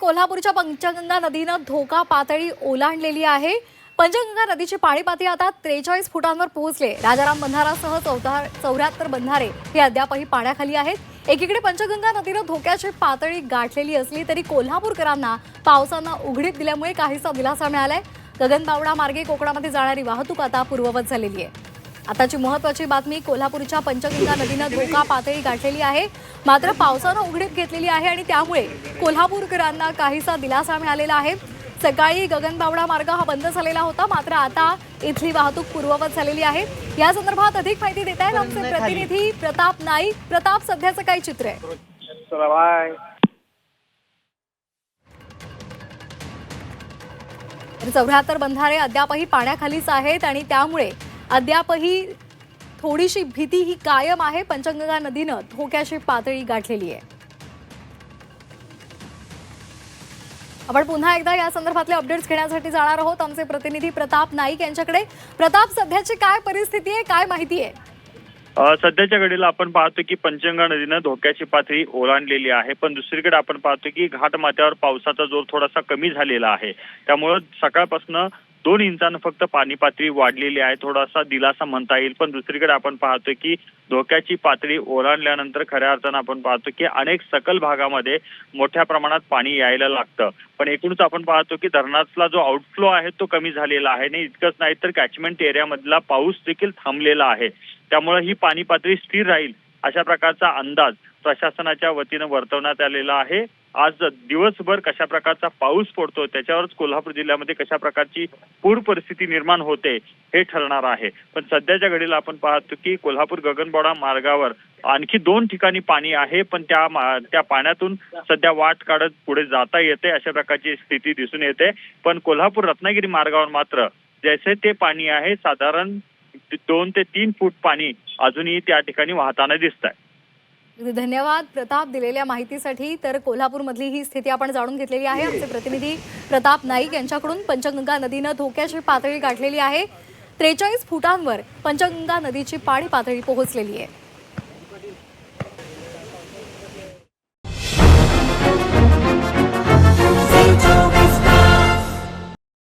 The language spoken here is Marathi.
कोल्हापूरच्या पंचगंगा नदीनं धोका पातळी ओलांडलेली आहे. पंचगंगा नदीची पाणी पातळी आता त्रेचाळीस फुटांवर पोहोचले. राजाराम बंधारासह चौदा चौऱ्याहत्तर बंधारे हे अद्यापही पाण्याखाली आहेत. एकीकडे पंचगंगा नदीनं धोक्याची पातळी गाठलेली असली तरी कोल्हापूरकरांना पावसानं उघडीप दिल्यामुळे काहीसा दिलासा मिळालाय. गगनबावडा मार्गे कोकणामध्ये जाणारी वाहतूक आता पूर्ववत झालेली आहे. आताची महत्वाची बातमी कोल्हापूरच्या पंचगंगा नदीनं धोका पातळी गाठलेली आहे. मात्र पावसानं उघडीप घेतलेली आहे आणि त्यामुळे कोल्हापूरकरांना काहीसा दिलासा मिळालेला आहे. सकाळी गगनबावडा मार्ग हा बंद झालेला होता. मात्र आता इथली वाहतूक पूर्ववत झालेली आहे. या संदर्भात अधिक माहिती देत आहेत आमचे प्रतिनिधी प्रताप नाईक. प्रताप सध्याचं काय चित्र आहे? चौऱ्याहत्तर बंधारे अद्यापही पाण्याखालीच आहेत आणि त्यामुळे अद्यापही थोडीशी भीती ही कायम आहे. पंचगंगा नदीनं धोक्याची पातळी गाठलेली आहे. आपण पुन्हा एकदा या संदर्भातले अपडेट्स घेण्यासाठी जाणार आहोत. आमचे प्रतिनिधी प्रताप नाईक यांच्याकडे. प्रताप सध्याची काय परिस्थिती आहे? काय माहिती आहे? सध्याच्या घडीला आपण पाहतो की पंचगंगा नदीनं धोक्याची पातळी ओलांडलेली आहे. पण दुसरीकडे आपण पाहतो की घाटमाथ्यावर पावसाचा जोर थोडासा कमी झालेला आहे. त्यामुळं सकाळपासून दोन इंचानं फक्त पाणी पातळी वाढलेली आहे. थोडासा दिलासा म्हणता येईल. पण दुसरीकडे आपण पाहतोय की धोक्याची पातळी ओलांडल्यानंतर खऱ्या अर्थानं आपण पाहतो की अनेक सकल भागामध्ये मोठ्या प्रमाणात पाणी यायला लागतं. पण एकूणच आपण पाहतो की धरणातला जो आउटफ्लो आहे तो कमी झालेला आहे. आणि इतकंच नाही तर कॅचमेंट एरियामधला पाऊस देखील थांबलेला आहे. त्यामुळे ही पाणी पातळी स्थिर राहील. अशा प्रकारचा अंदाज प्रशासनाच्या वतीनं वर्तवण्यात आलेला आहे. आज दिवसभर कशा प्रकारचा पाऊस पडतो त्याच्यावरच कोल्हापूर जिल्ह्यामध्ये कशा प्रकारची पूर परिस्थिती निर्माण होते हे ठरणार आहे. पण सध्याच्या घडीला आपण पाहतो की कोल्हापूर गगनबावडा मार्गावर आणखी दोन ठिकाणी पाणी आहे पण त्या त्या पाण्यातून सध्या वाट काढत पुढे जाता येते अशा प्रकारची स्थिती दिसून येते. पण कोल्हापूर रत्नागिरी मार्गावर मात्र जैसे ते पाणी आहे साधारण दोन ते तीन फूट पाणी अजूनही त्या ठिकाणी वाहताना दिसत आहे धन्यवाद प्रताप दिलेल्या माहितीसाठी. तर कोल्हापूरमधली ही स्थिती आपण जाणून घेतलेली आहे. आमचे प्रतिनिधी प्रताप नाईक यांच्याकडून पंचगंगा नदीनं धोक्याची पातळी गाठलेली आहे. त्रेचाळीस फुटांवर पंचगंगा नदीची पाणी पातळी पोहोचलेली आहे.